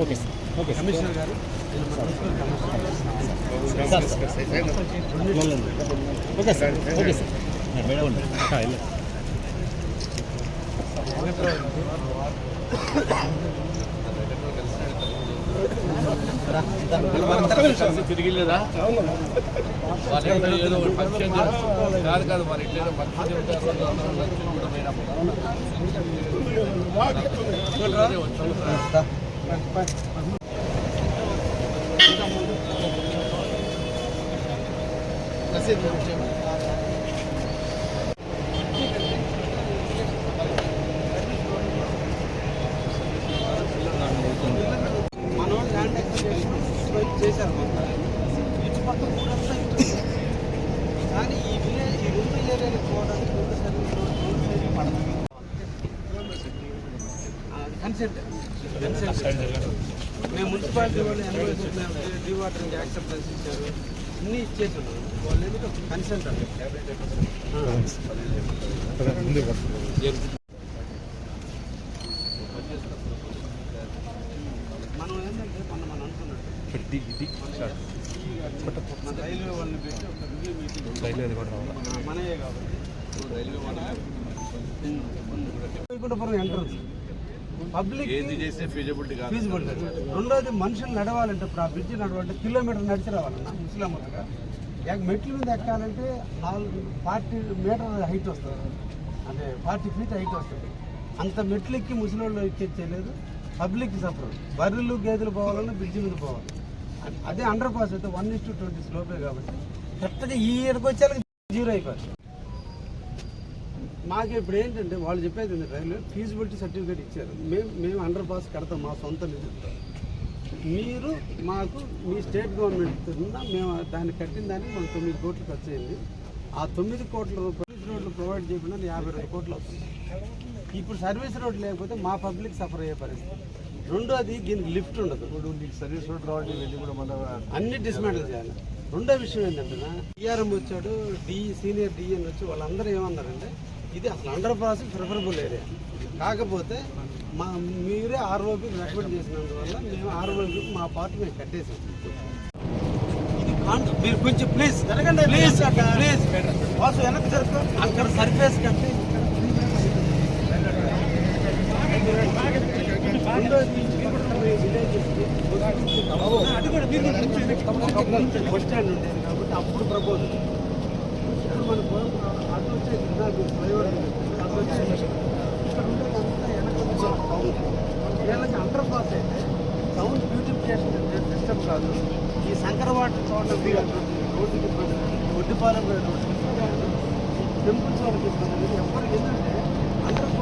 Okay sir okay commissioner గారు sir okay sir okay sir madam ఉండండి వాళ్ళ ఏదో ఒక ఫంక్షన్ కాదు కాదు మరి ఏదో ఫంక్షన్ చెప్తే అసలు అందరం లంచ్కి కూడా పోయినప్పుడు. ల్యాండ్ చేశారు మొత్తం కన్సెంట్. కన్సెంట్. మేము మున్సిపాలిటీ వాళ్ళు ఎన్వై డీ వాటరింగ్ యాక్సెప్టెన్స్ ఇచ్చారు. అన్నీ ఇచ్చేసారు. వాళ్ళు కన్సెంట్ మనం ఏంటంటే మొన్న మనం అనుకున్నట్టు మన రైల్వే వాళ్ళని పెట్టి ఒక రివ్యూ మీటింగ్ మనయే కాబట్టి. రైల్వే వాళ్ళ ఎంట్రన్స్ పబ్లిక్ ఏది చేస్తే ఫీజబిలిటీ కాదు. ఫీజిబుల్ రెండోది మనుషులు నడవాలంటే ఇప్పుడు ఆ బ్రిడ్జ్ నడవాలంటే కిలోమీటర్ నడిచి రావాలన్నా ముస్లింలుగా యాక్ మెట్ల మీద ఎక్కాలంటే నాలుగు ఫార్టీ మీటర్ హైట్ వస్తుంది. అంటే ఫార్టీ ఫీట్ హైట్ వస్తుంది. అంత మెట్లు ఎక్కి ముసలి ఎక్కించలేదు పబ్లిక్ సఫర్ బర్రెలు గేదెలు పోవాలన్నా బ్రిడ్జ్ మీద పోవాలి. అదే అండర్ పాస్ అయితే వన్ ఇస్ టు ట్వంటీ స్లోపే కాబట్టి కరెక్ట్గా ఈ ఇయర్కి వచ్చేసరికి జీరో అయిపోతుంది. మాకు ఇప్పుడు ఏంటంటే వాళ్ళు చెప్పేది రైల్వే ఫీజిబిలిటీ సర్టిఫికేట్ ఇచ్చారు. మేము మేము అండర్ పాస్ కడతాం మా సొంత నిధులతో. మీరు మాకు మీ స్టేట్ గవర్నమెంట్ మేము దాన్ని కట్టిన దానికి మనకు తొమ్మిది కోట్లు ఖర్చు అయింది ఆ తొమ్మిది కోట్ల రూపాయలు రోడ్లు ప్రొవైడ్ చేయకుండా యాభై రెండు కోట్లు అవుతుంది ఇప్పుడు సర్వీస్ రోడ్ లేకపోతే మా పబ్లిక్ సఫర్ అయ్యే పరిస్థితి. రెండోది దీనికి లిఫ్ట్ ఉండదు. ఇప్పుడు నీకు సర్వీస్ రోడ్ రావాలి వెళ్ళి కూడా మన అన్ని డిస్మాంటిల్ చేయాలి. రెండో విషయం ఏంటంటే డిఆర్ఎం వచ్చాడు డి సీనియర్ డిఎన్ వచ్చి వాళ్ళందరూ ఏమన్నారంటే ఇది అసలు అండర్ పాస్ ప్రిఫరబుల్ ఏరియా కాకపోతే మా మీరే ఆర్ఓపి రికమెండ్ చేసినందువల్ల మేము ఆర్ఓపి మా పార్టీ మేము కట్టేసాం. ఇది కాంట్ మీరు కొంచెం ప్లీజ్ జరగండి ప్లీజ్ ప్లీజ్ వాసు వెనక్కి జరుగు అక్కడ సర్ఫేస్ కట్టి. రెండోది బస్ స్టాండ్ ఉండేది కాబట్టి అప్పుడు ప్రపోజ్ ఇప్పుడు మనకు అటు వచ్చే నాకు ఫ్లైఓవర్ అటు వచ్చే ఇక్కడ అంతా వెనక టౌన్. వీళ్ళకి అండర్ పాస్ అయితే టౌన్ బ్యూటిఫికేషన్ సిస్టమ్ కాదు ఈ శంకరవాట చోట రోడ్డుకి ఒడ్డుపాలెం రోడ్డు టెంపుల్స్ వాళ్ళకి ఇబ్బంది ఎవరికి ఏంటంటే అండర్